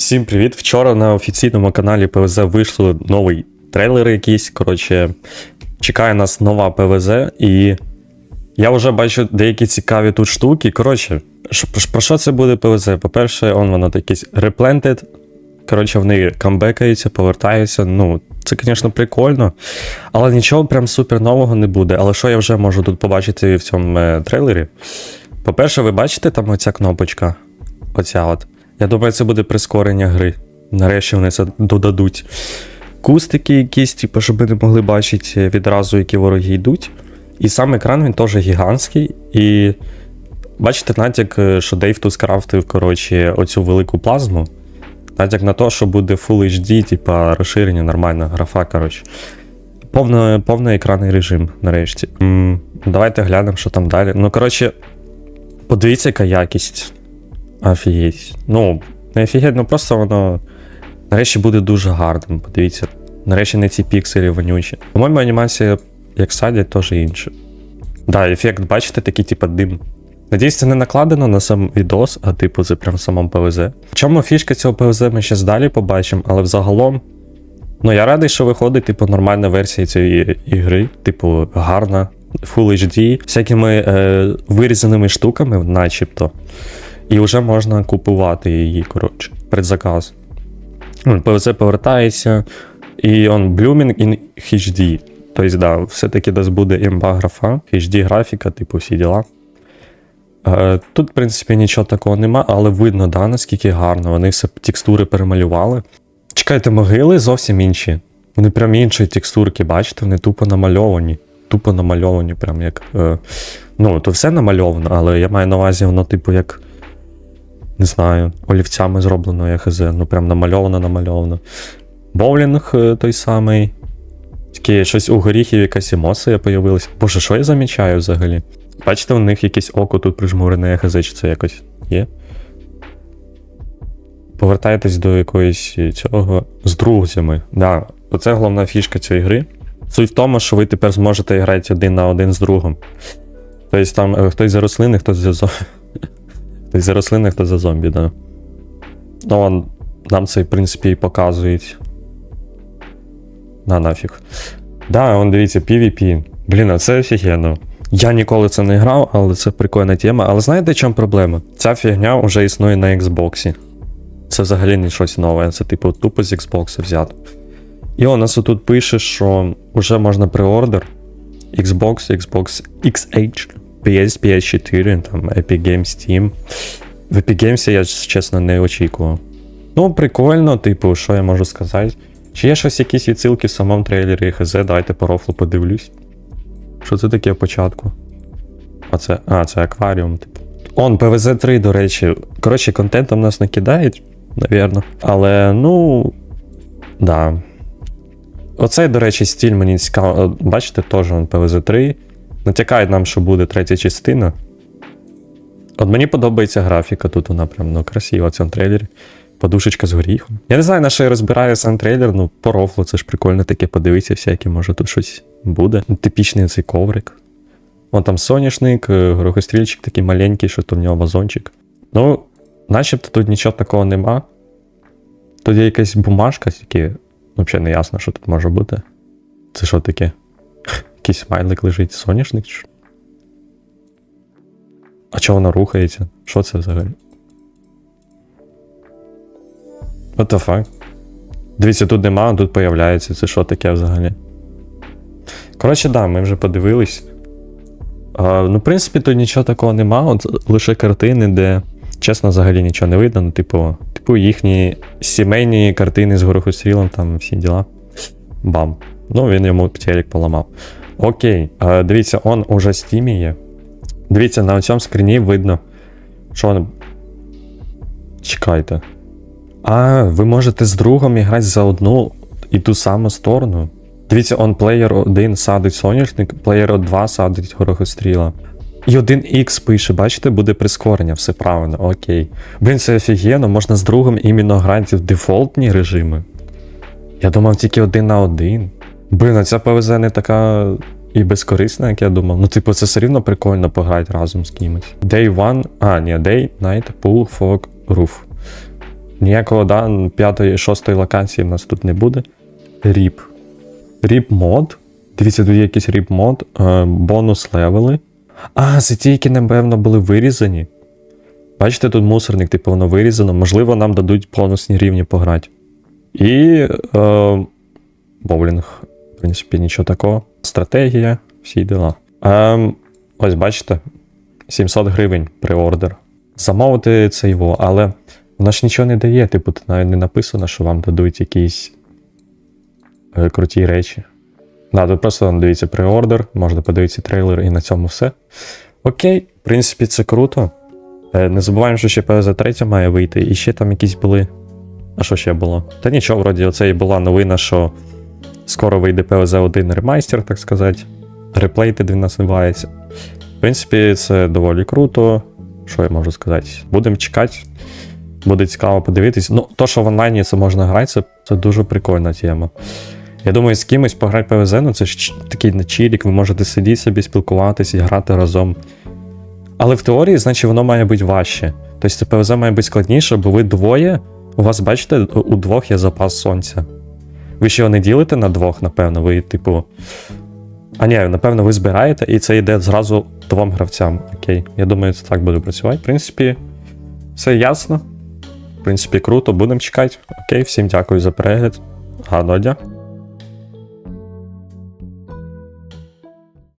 Всім привіт! Вчора на офіційному каналі ПВЗ вийшли новий трейлер якийсь. Коротше, чекає нас нова ПВЗ, і я вже бачу деякі цікаві тут штуки. Коротше, про що це буде ПВЗ? По-перше, он воно якийсь replanted. Коротше, вони камбекаються, повертаються. Ну, це, звісно, прикольно. Але нічого прям супер нового не буде. Але що я вже можу тут побачити в цьому е, трейлері? По-перше, ви бачите там оця кнопочка? Оця от. Я думаю, це буде прискорення гри. Нарешті вони це додадуть. Кустики якісь, типу, щоб ви не могли бачити відразу, які вороги йдуть. І сам екран він теж гігантський. І бачите, натяк, е, що Дейв тут скрафтив, коротше, оцю велику плазму. Натяк на те, що буде Full HD, типа розширення, нормальна графа, коротше. Повно, повний екранний режим, нарешті. М, давайте глянемо, що там далі. Ну, коротше, подивіться, яка якість. Офігеть. Ну, не ну просто воно нарешті буде дуже гарним. Подивіться. Нарешті не ці пікселі вонючі. По-моєму, анімація, як садять, теж інша. Да, ефект, бачите, такий, типу, дим. Надіюсь, це не накладено на сам відос, а типу, це прям в самому ПВЗ. В чому фішка цього ПВЗ ми ще далі побачимо, але взагалом. Ну, я радий, що виходить, типу, нормальна версія цієї ігри, типу, гарна, Full HD, всякими е, вирізаними штуками, начебто. І вже можна купувати її, коротше, предзаказ. Ну, ПВЦ повертається, і он Blooming in HD. Тобто, да, все-таки десь буде імба графа, HD графіка, типу, всі діла. Е, тут, в принципі, нічого такого нема, але видно, да, наскільки гарно. Вони все текстури перемалювали. Чекайте, могили зовсім інші. Вони прям іншої текстурки, бачите, вони тупо намальовані. Тупо намальовані, прям як. Е, ну, то все намальовано, але я маю на увазі, воно, типу, як. Не знаю, олівцями зроблено, я хз. Ну прям намальовано, намальовано. Боулінг е, той самий. Таке щось у горіхів якась емоція появилась. Боже, що я замічаю взагалі? Бачите, у них якесь око тут прижмурене, я хз, чи це якось є. Повертаєтесь до якоїсь цього з друзями. Да, оце головна фішка цієї гри. Суть в тому, що ви тепер зможете грати один на один з другом. Тобто там е, хтось за рослини, хтось за зомбі. За рослини, хтось за зомбі, да. Ну, он, нам це, в принципі, і показують. На нафіг. Да, он дивіться, PvP. Блін, а це офігенно. Я ніколи це не грав, але це прикольна тема. Але знаєте, в чому проблема? Ця фігня вже існує на Xbox. Це взагалі не щось нове, це типу тупо з Xbox взято. І у нас тут пише, що вже можна преордер Xbox, Xbox XH, PS, PS4, там Epic Games Steam. В Epic Games я чесно не очікував. Ну, прикольно, типу, що я можу сказати. Чи є щось якісь відсилки в самому трейлері ХЗ, дайте по рофлу подивлюсь. Що це таке початку? А це. А, це акваріум, типу. Он, PvZ 3, до речі. Коротше, контентом нас накидають, навірно. Але, ну. Да. Оцей, до речі, стіль мені цікаво. Бачите, теж он PvZ 3. Натякають нам, що буде третя частина. От мені подобається графіка, тут вона прям ну, красива в цьому трейлері. Подушечка з горіхом. Я не знаю, на що я розбираю сам трейлер, ну по рофлу, це ж прикольно таке, подивитися всяке, може тут щось буде. Ну, Типічний цей коврик. Вон там соняшник, е, горохострільчик такий маленький, що то в нього вазончик. Ну, начебто тут нічого такого нема. Тут є якась бумажка, тільки взагалі не ясно, що тут може бути. Це що таке? Якийсь смайлик лежить, соняшник? А чого вона рухається? Що це взагалі? What the fuck? Дивіться, тут нема, а тут появляється. Це що таке взагалі? Коротше, да, ми вже подивились. А, ну, в принципі, тут нічого такого нема, от лише картини, де, чесно, взагалі нічого не видно. Ну, типу, типу їхні сімейні картини з горохострілом, там всі діла. Бам. Ну, він йому телек поламав. Окей, дивіться, он уже стімі є. Дивіться, на цьому скріні видно, що. Чекайте. А, ви можете з другом грати за одну і ту саму сторону. Дивіться, он плеєр 1 садить соняшник, плеєр 2 садить горохостріла. І 1х пише, бачите, буде прискорення, все правильно, окей. Блін, це офігенно, можна з другом іменно грати в дефолтні режими. Я думав тільки один на один. Блін, а ця ПВЗ не така і безкорисна, як я думав. Ну, типу, це все рівно прикольно пограти разом з кимось. Day one, а, ні, Day, Night, Pool, Fog, Roof. Ніякого да, п'ятої, шостої локації в нас тут не буде. Ріп. Ріп мод. Дивіться, тут є якийсь ріп мод. Е, бонус левели. А, це ті, які, напевно, були вирізані. Бачите, тут мусорник, типу, воно вирізано. Можливо, нам дадуть бонусні рівні пограти. І. Е, боулінг. В принципі, нічого такого. Стратегія, всі діла. Ем, ось бачите, 700 гривень преордер. Замовити це його, але воно ж нічого не дає. Типу, навіть не написано, що вам дадуть якісь е, круті речі. Да, тут просто дивіться преордер, можна подивитися трейлер і на цьому все. Окей, в принципі, це круто. Е, Не забуваємо, що ще PvZ 3 має вийти, і ще там якісь були. А що ще було? Та нічого, вроді, оце і була новина, що скоро вийде PvZ 1 ремайстер, так сказати. Реплейтед він називається. В принципі, це доволі круто. Що я можу сказати? Будемо чекати. Буде цікаво подивитись. Ну, то, що в онлайні це можна грати, це, це дуже прикольна тема. Я думаю, з кимось пограти PvZ, ну це ж такий на чілік, ви можете сидіти собі, спілкуватися і грати разом. Але в теорії, значить, воно має бути важче. Тобто це PvZ має бути складніше, бо ви двоє, у вас, бачите, у двох є запас сонця. Ви ще його не ділите на двох, напевно, ви, типу. А ні, напевно, ви збираєте, і це йде зразу двом гравцям. Окей. Я думаю, це так буде працювати. В принципі, все ясно. В принципі, круто, будемо чекати. Окей, всім дякую за перегляд. Гарного дня.